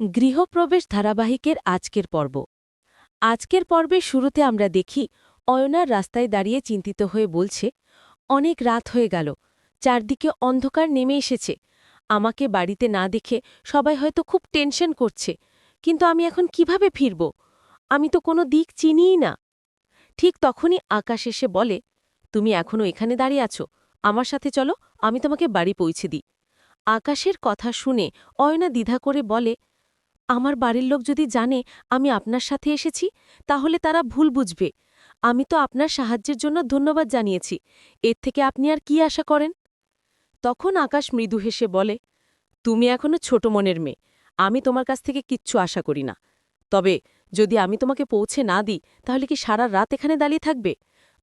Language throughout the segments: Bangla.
গৃহপ্রবেশ ধারাবাহিকের আজকের পর্ব। আজকের পর্বের শুরুতে আমরা দেখি, অয়নার রাস্তায় দাঁড়িয়ে চিন্তিত হয়ে বলছে, অনেক রাত হয়ে গেল, চারদিকে অন্ধকার নেমে এসেছে। আমাকে বাড়িতে না দেখে সবাই হয়তো খুব টেনশন করছে, কিন্তু আমি এখন কীভাবে ফিরব? আমি তো কোনো দিক চিনিই না। ঠিক তখনই আকাশ এসে বলে, তুমি এখনও এখানে দাঁড়িয়ে আছো, আমার সাথে চলো, আমি তোমাকে বাড়ি পৌঁছে দিই। আকাশের কথা শুনে অয়না দ্বিধা করে বলে আমার বাড়ির লোক যদি জানে আমি আপনার সাথে এসেছি, তাহলে তারা ভুল বুঝবে। আমি তো আপনার সাহায্যের জন্য ধন্যবাদ জানিয়েছি। এর থেকে আপনি আর কি আশা করেন? তখন আকাশ মৃদু হেসে বলে, তুমি এখনও ছোট মনের মেয়ে। আমি তোমার কাছ থেকে কিচ্ছু আশা করি না। তবে যদি আমি তোমাকে পৌঁছে না দিই, তাহলে কি সারা রাত এখানে দাঁড়িয়ে থাকবে?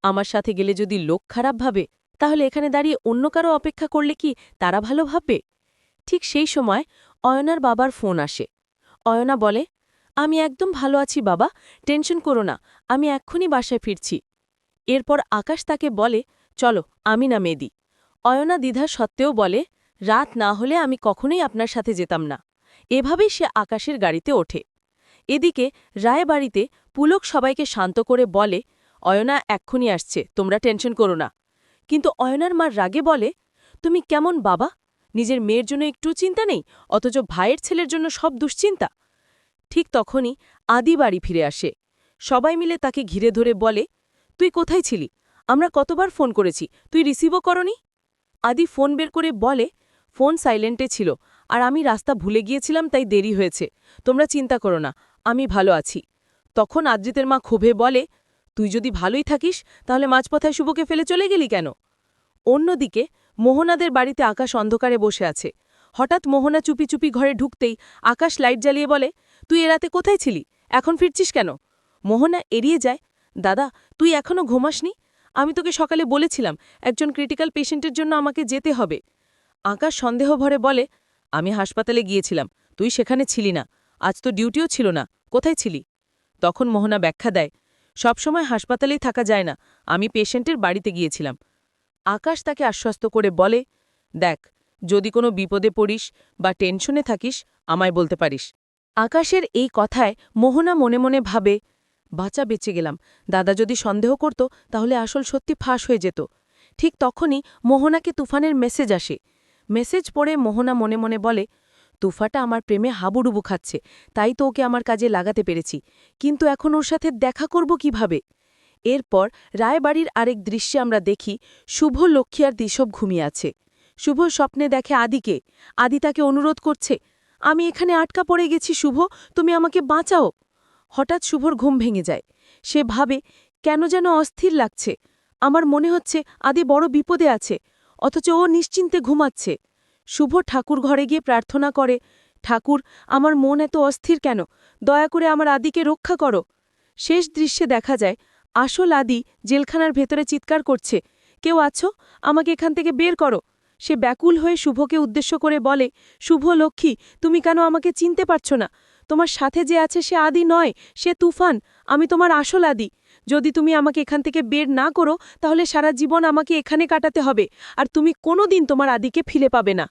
আমার সাথে গেলে যদি লোক খারাপ ভাবে, তাহলে এখানে দাঁড়িয়ে অন্য কারও অপেক্ষা করলে কি তারা ভালো ভাববে? ঠিক সেই সময় অয়নার বাবার ফোন আসে। অয়না বলে, আমি একদম ভালো আছি বাবা, টেনশন করো না, আমি এক্ষুনি বাসায় ফিরছি। এরপর আকাশ তাকে বলে, চলো, আমি না মেদি। অয়না দ্বিধা সত্ত্বেও বলে, রাত না হলে আমি কখনোই আপনার সাথে যেতাম না। এভাবেই সে আকাশের গাড়িতে ওঠে। এদিকে রায় বাড়িতে পুলক সবাইকে শান্ত করে বলে, অয়না, এক্ষুনি আসছে, তোমরা টেনশন করো না। কিন্তু অয়নার মার রাগে বলে, তুমি কেমন বাবা? নিজের মেয়ের জন্য একটু চিন্তা নেই, অথচ ভাইয়ের ছেলের জন্য সব দুশ্চিন্তা। ঠিক তখনই আদি বাড়ি ফিরে আসে। সবাই মিলে তাকে ঘিরে ধরে বলে, তুই কোথায় ছিলি? আমরা কতবার ফোন করেছি। তুই রিসিভও করনি? আদি ফোন বের করে বলে, ফোন সাইলেন্টে ছিল, আর আমি রাস্তা ভুলে গিয়েছিলাম, তাই দেরি হয়েছে। তোমরা চিন্তা করো না, আমি ভালো আছি। তখন আদ্রিতের মা ক্ষোভে বলে, তুই যদি ভালোই থাকিস, তাহলে মাঝপথায় শুভকে ফেলে চলে গেলি কেন? অন্যদিকে মোহনাদের বাড়িতে আকাশ অন্ধকারে বসে আছে। হঠাৎ মোহনা চুপি চুপি ঘরে ঢুকতেই আকাশ লাইট জ্বালিয়ে বলে, তুই এ রাতে কোথায় ছিলি? এখন ফিরছিস কেন? মোহনা এড়িয়ে যায়, দাদা, তুই এখনও ঘুমাসনি? আমি তোকে সকালে বলেছিলাম, একজন ক্রিটিক্যাল পেশেন্টের জন্য আমাকে যেতে হবে। আকাশ সন্দেহ ভরে বলে, আমি হাসপাতালে গিয়েছিলাম, তুই সেখানে ছিলি না। আজ তো ডিউটিও ছিল না, কোথায় ছিলি? তখন মোহনা ব্যাখ্যা দেয়, সবসময় হাসপাতালেই থাকা যায় না, আমি পেশেন্টের বাড়িতে গিয়েছিলাম। আকাশ তাকে আশ্বস্ত করে বলে, দেখ, যদি কোনো বিপদে পড়িস বা টেনশনে থাকিস, আমায় বলতে পারিস। আকাশের এই কথায় মোহনা মনে মনে ভাবে, বাঁচা বেঁচে গেলাম। দাদা যদি সন্দেহ করত, তাহলে আসল সত্যি ফাঁস হয়ে যেত। ঠিক তখনই মোহনাকে তুফানের মেসেজ আসে। মেসেজ পড়ে মোহনা মনে মনে বলে তুফাটা আমার প্রেমে হাবুডুবু খাচ্ছে, তাই তো ওকে আমার কাজে লাগাতে পেরেছি। কিন্তু এখন ওর সাথে দেখা করব কীভাবে? এরপর রায়বাড়ির আরেক দৃশ্যে আমরা দেখি শুভ লক্ষ্মী আর দিশব ঘুমিয়ে আছে। শুভ স্বপ্নে দেখে আদিকে। আদি তাকে অনুরোধ করছে, আমি এখানে আটকা পড়ে গেছি শুভ, তুমি আমাকে বাঁচাও। হঠাৎ শুভর ঘুম ভেঙে যায়। সে ভাবে, কেন যেন অস্থির লাগছে। আমার মনে হচ্ছে আদি বড় বিপদে আছে, অথচ ও নিশ্চিন্তে ঘুমাচ্ছে। শুভ ঠাকুর ঘরে গিয়ে প্রার্থনা করে, ঠাকুর, আমার মন এত অস্থির কেন? দয়া করে আমার আদিকে রক্ষা করো। শেষ দৃশ্যে দেখা যায় আসল আদি জেলখানার ভেতরে চিৎকার করছে। কেউ আছো? আমাকে এখান থেকে বের করো। সে ব্যাকুল হয়ে শুভকে উদ্দেশ্য করে বলে, শুভ লক্ষ্মী, তুমি কেন আমাকে চিনতে পারছ না? তোমার সাথে যে আছে সে আদি নয়, সে তুফান। আমি তোমার আসল আদি। যদি তুমি আমাকে এখান থেকে বের না করো, তাহলে সারা জীবন আমাকে এখানে কাটাতে হবে, আর তুমি কোনো দিন তোমার আদিকে ফিরে পাবে না।